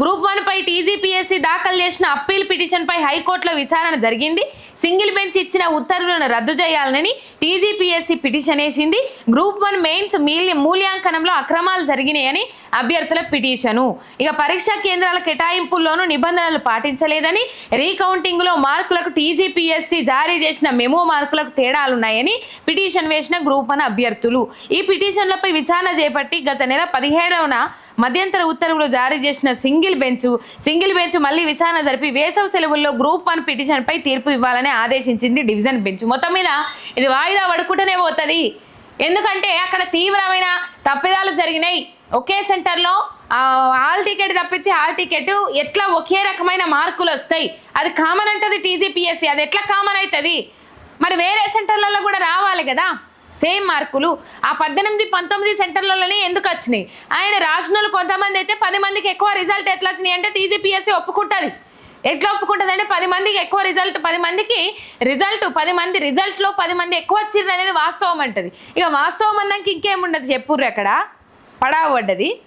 Group one పై TGPSC దాఖలు చేసిన appeal petition పై హైకోర్టులో విచారణ జరిగింది. సింగిల్ బెంచ్ ఇచ్చిన ఉత్తర్వులను రద్దు చేయాలని టీజీపీఎస్సీ పిటిషన్ వేసింది. గ్రూప్ వన్ మెయిన్స్ మూల్యాంకనంలో అక్రమాలు జరిగినాయని అభ్యర్థుల పిటిషను. ఇక పరీక్షా కేంద్రాల కేటాయింపుల్లోనూ నిబంధనలు పాటించలేదని రీకౌంటింగ్లో మార్కులకు టీజీపీఎస్సీ జారీ చేసిన మెమో మార్కులకు తేడాలున్నాయని పిటిషన్ వేసిన గ్రూప్ వన్ అభ్యర్థులు. ఈ పిటిషన్లపై విచారణ చేపట్టి గత నెల పదిహేడవన మధ్యంతర ఉత్తర్వులు జారీ చేసిన సింగిల్ బెంచ్ సింగిల్ బెంచ్ మళ్ళీ విచారణ జరిపి వేసవి సెలవుల్లో గ్రూప్ వన్ పిటిషన్పై తీర్పు ఇవ్వాలని ఆదేశించింది డివిజన్ బెంచ్. మొత్తం మీద ఇది వాయిదా పడుకుంటూనే పోతుంది. ఎందుకంటే అక్కడ తీవ్రమైన తప్పిదాలు జరిగినాయి. ఒకే సెంటర్లో ఆల్ హాల్ టికెట్ తప్పించి హాల్ టికెట్ ఎట్లా ఒకే రకమైన మార్కులు వస్తాయి? అది కామన్ అంటది టీజీపీఎస్సీ. అది ఎట్లా కామన్ అవుతుంది మరి వేరే సెంటర్లలో కూడా రావాలి కదా? సేమ్ మార్కులు. ఆ పద్దెనిమిది పంతొమ్మిది సెంటర్లలోనే ఎందుకు వచ్చినాయి? ఆయన రాసినలు కొంతమంది అయితే పది మందికి ఎక్కువ రిజల్ట్ ఎట్లా వచ్చినాయి అంటే టీజీపీఎస్సీ ఒప్పుకుంటుంది. ఎట్లా ఒప్పుకుంటుందంటే పది మందికి ఎక్కువ రిజల్ట్ పది మందికి రిజల్ట్ పది మంది రిజల్ట్లో పది మంది ఎక్కువ వచ్చింది అనేది వాస్తవం అంటది. ఇక వాస్తవం అన్నాక ఇంకేముండదు చెప్పుర్రు అక్కడ పడావ పడ్డది